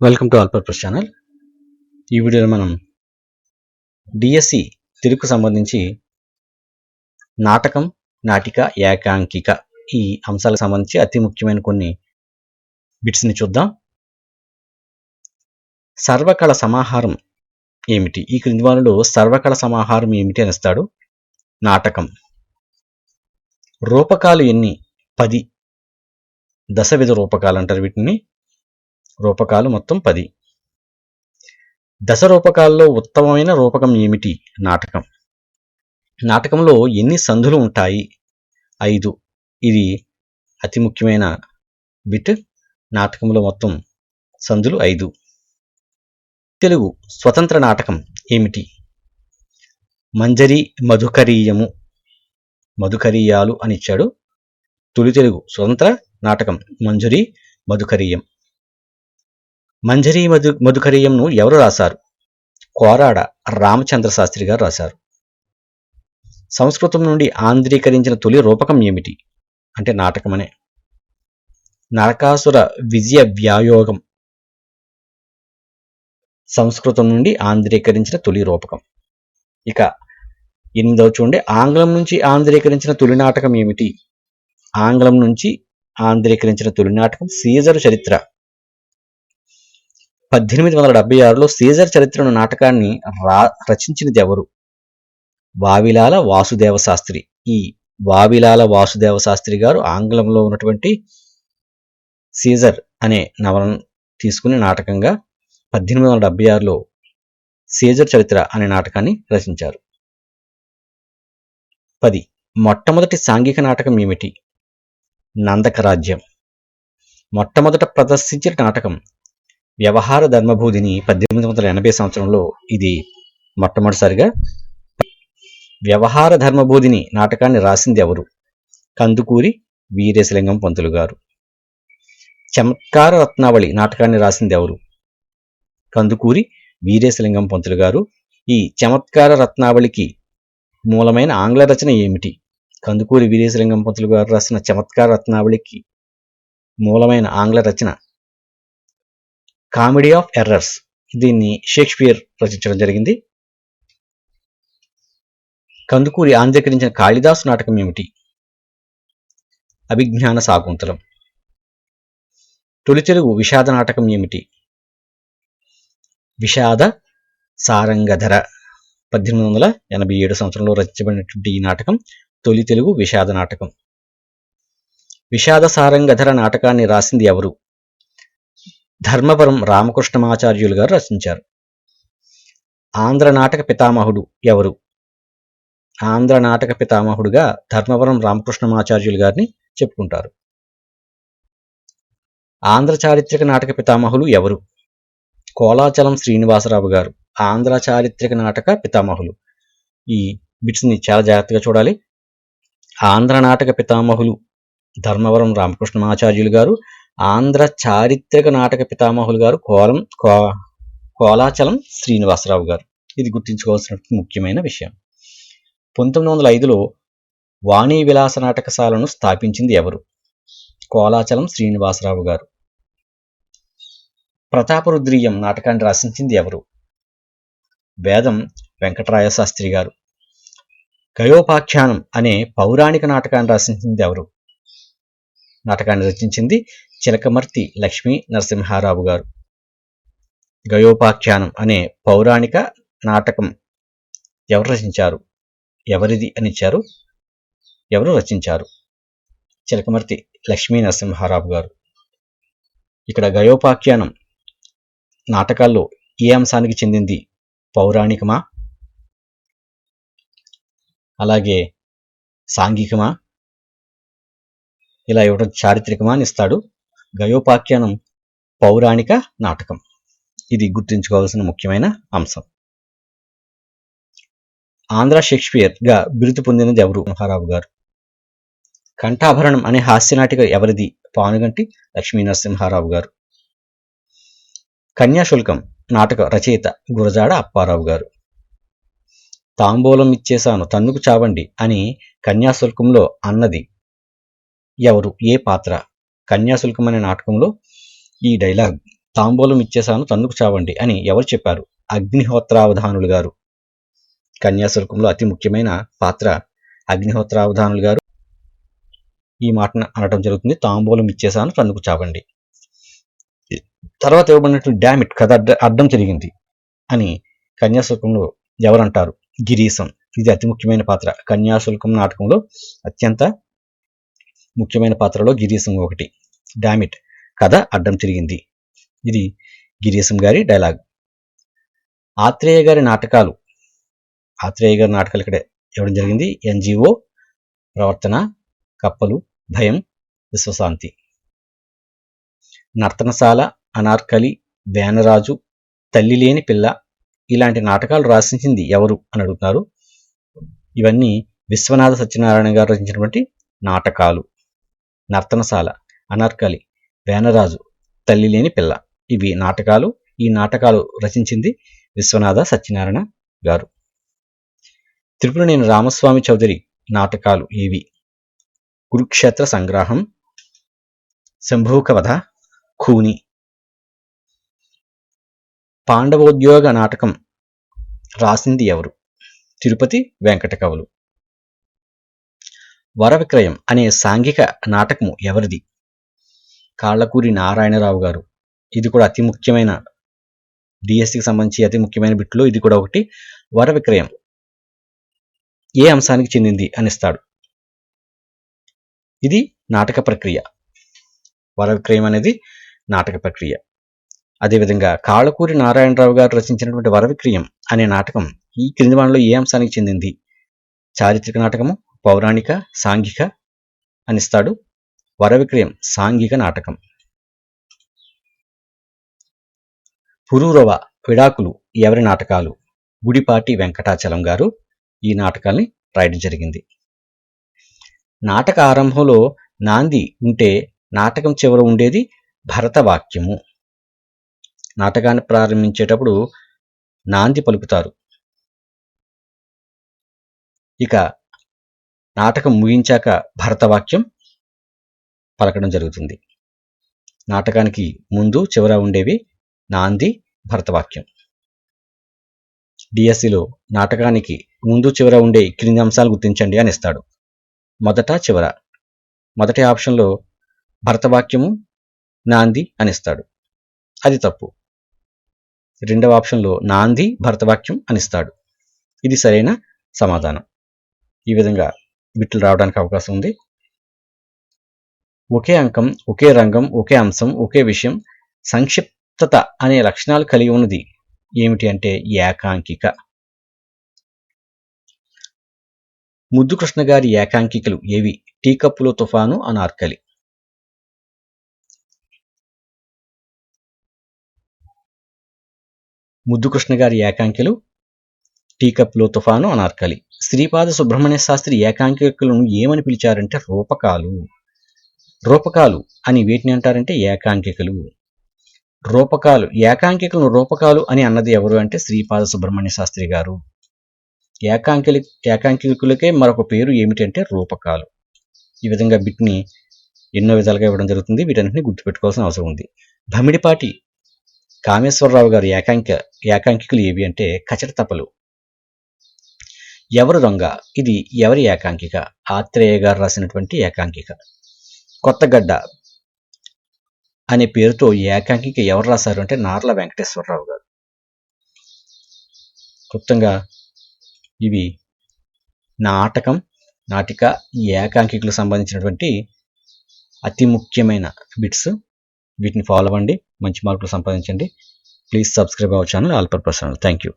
Welcome to all purpose channel ఈ వీడియోలో మనం డిఎస్సి తెలుగుకు సంబంధించి నాటకం నాటిక ఏకాంకిక ఈ అంశాలకు సంబంధించి అతి ముఖ్యమైన కొన్ని బిట్స్ని చూద్దాం. సర్వకళ సమాహారం ఏమిటి? ఈ క్రింది వాళ్ళలో సర్వకళ సమాహారం ఏమిటి అని ఇస్తాడు నాటకం. రూపకాలు ఎన్ని? పది. దశవిధ రూపకాలు అంటారు వీటిని. రూపకాలు మొత్తం పది. దశ రూపకాల్లో ఉత్తమమైన రూపకం ఏమిటి? నాటకం. నాటకంలో ఎన్ని సంధులు ఉంటాయి? ఐదు. ఇది అతి ముఖ్యమైన బిట్. నాటకంలో మొత్తం సంధులు ఐదు. తెలుగు స్వతంత్ర నాటకం ఏమిటి? మంజరి మధుకరీయము. మధుకరీయాలు అని ఇచ్చాడు. తొలి తెలుగు స్వతంత్ర నాటకం. మంజరి మధుకరీయం. మంజరి మధు మధుకరీయంను ఎవరు రాశారు? కోరాడ రామచంద్ర శాస్త్రి గారు రాశారు. సంస్కృతం నుండి ఆంధ్రీకరించిన తొలి రూపకం ఏమిటి? అంటే నాటకమనే. నరకాసుర విజయ వ్యాయోగం. సంస్కృతం నుండి ఆంధ్రీకరించిన తొలి రూపకం. ఇక ఎనిమిదవ చూడండి. ఆంగ్లం నుంచి ఆంధ్రీకరించిన తొలి నాటకం ఏమిటి? ఆంగ్లం నుంచి ఆంధ్రీకరించిన తొలి నాటకం సీజరు చరిత్ర. పద్దెనిమిది వందల డెబ్బై ఆరులో సీజర్ చరిత్రను నాటకాన్ని రా రచించినది ఎవరు? వావిలాల వాసుదేవ శాస్త్రి ఈ వావిలాల వాసుదేవ శాస్త్రి గారు ఆంగ్లంలో ఉన్నటువంటి సీజర్ అనే నవలను తీసుకుని నాటకంగా పద్దెనిమిది వందల డెబ్బై ఆరులో సీజర్ చరిత్ర అనే నాటకాన్ని రచించారు. పది. మొట్టమొదటి సాంఘిక నాటకం ఏమిటి? నందక రాజ్యం మొట్టమొదట ప్రదర్శించిన నాటకం వ్యవహార ధర్మబోధిని పద్దెనిమిది వందల ఎనభై సంవత్సరంలో ఇది మొట్టమొదటిసారిగా వ్యవహార ధర్మబోధిని నాటకాన్ని రాసింది ఎవరు? కందుకూరి వీరేశలింగం పంతులు గారు. చమత్కార రత్నావళి నాటకాన్ని రాసింది ఎవరు? కందుకూరి వీరేశలింగం పంతులు గారు. ఈ చమత్కార రత్నావళికి మూలమైన ఆంగ్ల రచన ఏమిటి? కందుకూరి వీరేశలింగం పంతులు గారు రాసిన చమత్కార రత్నావళికి మూలమైన ఆంగ్ల రచన కామెడీ ఆఫ్ ఎర్రర్స్. దీన్ని షేక్స్పియర్ రచించడం జరిగింది. కందుకూరి ఆంధ్రీకరించిన కాళిదాసు నాటకం ఏమిటి? అభిజ్ఞాన సాగుంతలం. తొలి తెలుగు విషాద నాటకం ఏమిటి? విషాద సారంగధర. పద్దెనిమిది వందల ఎనభై ఏడు సంవత్సరంలో రచించబడినటువంటి ఈ నాటకం తొలి తెలుగు విషాద నాటకం. విషాద సారంగధర నాటకాన్ని రాసింది ఎవరు? ధర్మవరం రామకృష్ణమాచార్యులు గారు రచించారు. ఆంధ్ర నాటక పితామహుడు ఎవరు? ఆంధ్ర నాటక పితామహుడుగా ధర్మవరం రామకృష్ణమాచార్యులు గారిని చెప్పుకుంటారు. ఆంధ్ర చారిత్రక నాటక పితామహులు ఎవరు? కోలాచలం శ్రీనివాసరావు గారు ఆంధ్ర చారిత్రక నాటక పితామహులు. ఈ బిట్స్ని చాలా జాగ్రత్తగా చూడాలి. ఆంధ్ర నాటక పితామహులు ధర్మవరం రామకృష్ణమాచార్యులు గారు ఆంధ్ర చారిత్రక నాటక పితామహులు గారు కోలం కో కోలాచలం శ్రీనివాసరావు గారు. ఇది గుర్తుంచుకోవాల్సిన ముఖ్యమైన విషయం. పంతొమ్మిది వందల ఐదులో వాణి విలాస నాటకశాలను స్థాపించింది ఎవరు? కోలాచలం శ్రీనివాసరావు గారు. ప్రతాపరుద్రీయం నాటకాన్ని రచించింది ఎవరు? వేదం వెంకటరాయ శాస్త్రి గారు. గయోపాఖ్యానం అనే పౌరాణిక నాటకాన్ని రచించింది ఎవరు? నాటకాన్ని రచించింది చిలకమర్తి లక్ష్మీ నరసింహారావు గారు. గయోపాఖ్యానం అనే పౌరాణిక నాటకం ఎవరు రచించారు? ఎవరిది అని ఇచ్చారు? ఎవరు రచించారు? చిలకమర్తి లక్ష్మీ నరసింహారావు గారు. ఇక్కడ గయోపాఖ్యానం నాటకాల్లో ఏ అంశానికి చెందింది పౌరాణికమా? అలాగే సాంఘికమా? ఇలా ఇవ్వడం చారిత్రకమా అని ఇస్తాడు గయోపాఖ్యానం పౌరాణిక నాటకం. ఇది గుర్తుంచుకోవాల్సిన ముఖ్యమైన అంశం. ఆంధ్ర షేక్స్పియర్గా బిరుదు పొందినది ఎవరు? మహారావు గారు. కంఠాభరణం అనే హాస్యనాటిక ఎవరిది? పానుగంటి లక్ష్మీ నరసింహారావు గారు. కన్యాశుల్కం నాటక రచయిత గురజాడ అప్పారావు గారు. తాంబూలం ఇచ్చేశాను తన్నుకు చావండి అని కన్యాశుల్కంలో అన్నది ఎవరు? ఏ పాత్ర? కన్యాశుల్కం అనే నాటకంలో ఈ డైలాగ్ తాంబూలం ఇచ్చేశాను తన్నుకు చావండి అని ఎవరు చెప్పారు? అగ్నిహోత్రావధానులు గారు. కన్యాశుల్కంలో అతి ముఖ్యమైన పాత్ర అగ్నిహోత్రావధానులు గారు. ఈ మాటను అనడం జరుగుతుంది తాంబూలం ఇచ్చేశాను తన్నుకు చావండి తర్వాత ఇవ్వబడినట్టు డామిట్ కథ అడ్డ- అడ్డం జరిగింది అని కన్యాశుల్కంలో ఎవరంటారు? గిరీశం. ఇది అతి ముఖ్యమైన పాత్ర. కన్యాశుల్కం నాటకంలో అత్యంత ముఖ్యమైన పాత్రలో గిరీశం ఒకటి. డామిట్ కథ అడ్డం తిరిగింది. ఇది గిరీశం గారి డైలాగ్. ఆత్రేయ గారి నాటకాలు. ఆత్రేయ గారి నాటకాలు ఇక్కడ ఇవ్వడం జరిగింది. ఎన్జిఓ ప్రవర్తన కప్పలు భయం విశ్వశాంతి. నర్తనశాల అనార్కలి వేనరాజు తల్లి లేని పిల్ల ఇలాంటి నాటకాలు రాసించింది ఎవరు అని అడుగుతున్నారు. ఇవన్నీ విశ్వనాథ సత్యనారాయణ గారు రచించినటువంటి నాటకాలు. నర్తనశాల అనార్కలి వేనరాజు తల్లి లేని పిల్ల. ఇవి నాటకాలు. ఈ నాటకాలు రచించింది విశ్వనాథ సత్యనారాయణ గారు. త్రిపురనేని రామస్వామి చౌదరి నాటకాలు ఇవి కురుక్షేత్ర సంగ్రహం శంభూకవధ ఖూని. పాండవోద్యోగ నాటకం రాసింది ఎవరు? తిరుపతి వెంకట కవులు వరవిక్రయం అనే సాంఘిక నాటకము ఎవరిది? కాళ్ళకూరి నారాయణరావు గారు. ఇది కూడా అతి ముఖ్యమైన డిఎస్సికి సంబంధించి అతి ముఖ్యమైన బిట్లో ఇది కూడా ఒకటి. వర విక్రయం ఏ అంశానికి చెందింది అనిస్తాడు. ఇది నాటక ప్రక్రియ. వర విక్రయం అనేది నాటక ప్రక్రియ. అదేవిధంగా కాళ్ళకూరి నారాయణరావు గారు రచించినటువంటి వర విక్రయం అనే నాటకం ఈ క్రింది ఏ అంశానికి చెందింది? చారిత్రక నాటకము పౌరాణిక సాంఘిక అనిస్తాడు. వర విక్రయం సాంఘిక నాటకం. పురూరవ విడాకులు ఎవరి నాటకాలు? గుడిపాటి వెంకటాచలం గారు ఈ నాటకాల్ని రాయడం జరిగింది. నాటక ఆరంభంలో నాంది ఉంటే నాటకం చివర ఉండేది భరతవాక్యము. నాటకాన్ని ప్రారంభించేటప్పుడు నాంది పలుకుతారు. ఇక నాటకం ముగించాక భరతవాక్యం పలకడం జరుగుతుంది. నాటకానికి ముందు చివర ఉండేవి నాంది భరతవాక్యం. డిఎస్సిలో నాటకానికి ముందు చివర ఉండే క్రింది అంశాలు గుర్తించండి అని ఇస్తాడు. మొదట చివర. మొదటి ఆప్షన్లో భరతవాక్యము నాంది అని ఇస్తాడు. అది తప్పు. రెండవ ఆప్షన్లో నాంది భరతవాక్యం అని ఇస్తాడు. ఇది సరైన సమాధానం. ఈ విధంగా బిట్లు రావడానికి అవకాశం ఉంది. ఒకే అంకం ఒకే రంగం ఒకే అంశం ఒకే విషయం సంక్షిప్తత అనే లక్షణాలు కలిగి ఉన్నది. ఏమిటి అంటే ఏకాంకిక. ముద్దు కృష్ణ గారి ఏకాంకికలు ఏవి? టీ కప్పులో తుఫాను అనార్కలి. ముద్దు కృష్ణ గారి ఏకాంకిలు టీ తుఫాను అనార్కలి. శ్రీపాద సుబ్రహ్మణ్య శాస్త్రి ఏకాంకికులను ఏమని పిలిచారంటే రూపకాలు. రూపకాలు అని వీటిని అంటారంటే ఏకాంకికలు. రూపకాలు. ఏకాంకికలను రూపకాలు అని అన్నది ఎవరు అంటే శ్రీపాద సుబ్రహ్మణ్య శాస్త్రి గారు. ఏకాంకిలి ఏకాంకికులకే మరొక పేరు ఏమిటంటే రూపకాలు. ఈ విధంగా వీటిని ఎన్నో విధాలుగా ఇవ్వడం జరుగుతుంది. వీటన్నిటిని గుర్తుపెట్టుకోవాల్సిన అవసరం ఉంది. భమిడిపాటి కామేశ్వరరావు గారు ఏకాంక ఏకాంకికులు ఏవి అంటే కచట తపలు. ఎవరు దొంగ? ఇది ఎవరి ఏకాంకిక? ఆత్రేయ గారు రాసినటువంటి ఏకాంకిక. కొత్తగడ్డ అనే పేరుతో ఏకాంకిక ఎవరు రాశారు అంటే నార్ల వెంకటేశ్వరరావు గారు. క్లుప్తంగా ఇవి నాటకం నాటిక ఈ ఏకాంకికులకు సంబంధించినటువంటి అతి ముఖ్యమైన బిట్స్. వీటిని ఫాలో అవ్వండి మంచి మార్కులు సంపాదించండి. Please subscribe our channel all purpose thank you